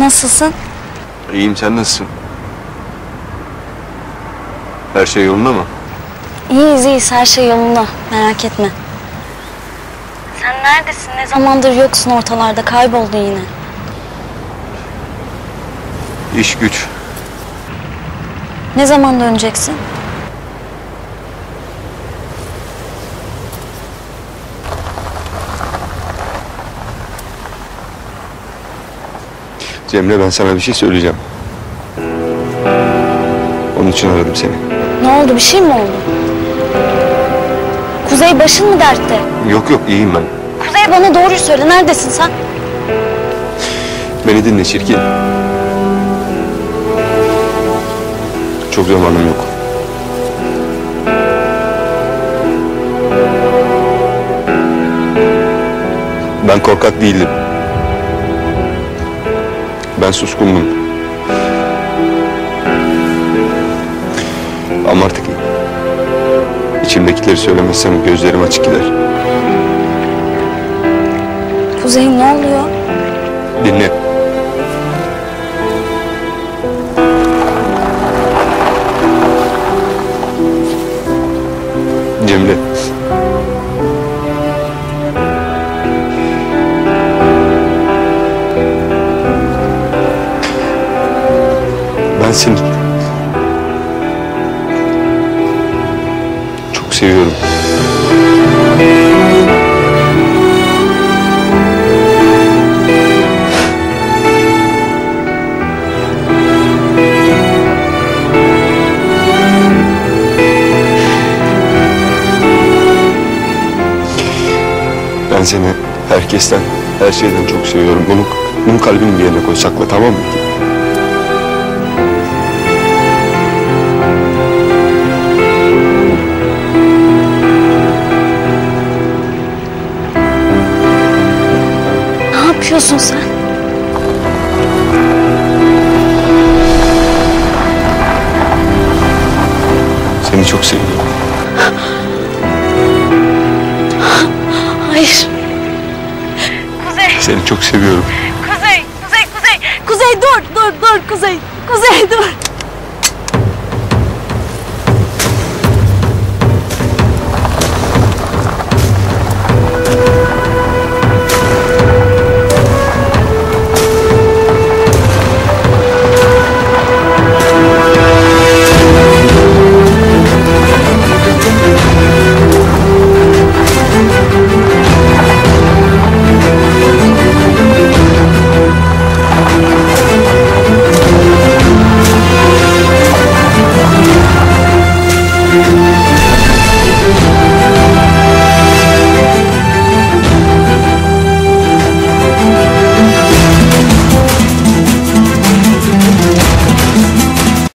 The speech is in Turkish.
Nasılsın? İyiyim sen nasılsın? Her şey yolunda mı? İyiyiz iyiyiz her şey yolunda. Merak etme. Sen neredesin? Ne zamandır yoksun ortalarda kayboldun yine. İş güç. Ne zaman döneceksin? Cemre ben sana bir şey söyleyeceğim. Onun için aradım seni. Ne oldu bir şey mi oldu? Kuzey başın mı dertte? Yok yok iyiyim ben. Kuzey bana doğruyu söyle neredesin sen? Beni dinle çirkin. Çok zamanım yok. Ben korkak değildim. Ben suskundum. Ama artık içimdekileri söylemezsem gözlerim açık gider. Kuzey'im ne oluyor? Dinle. Ben seni çok seviyorum. Ben seni herkesten, her şeyden çok seviyorum. Bunu, bunu kalbimin bir yerine koy, sakla tamam mı? Yapıyorsun sen? Seni çok seviyorum. Hayır. Kuzey, Seni çok seviyorum. Kuzey, Kuzey, Kuzey. Kuzey dur, dur, dur Kuzey. Kuzey dur.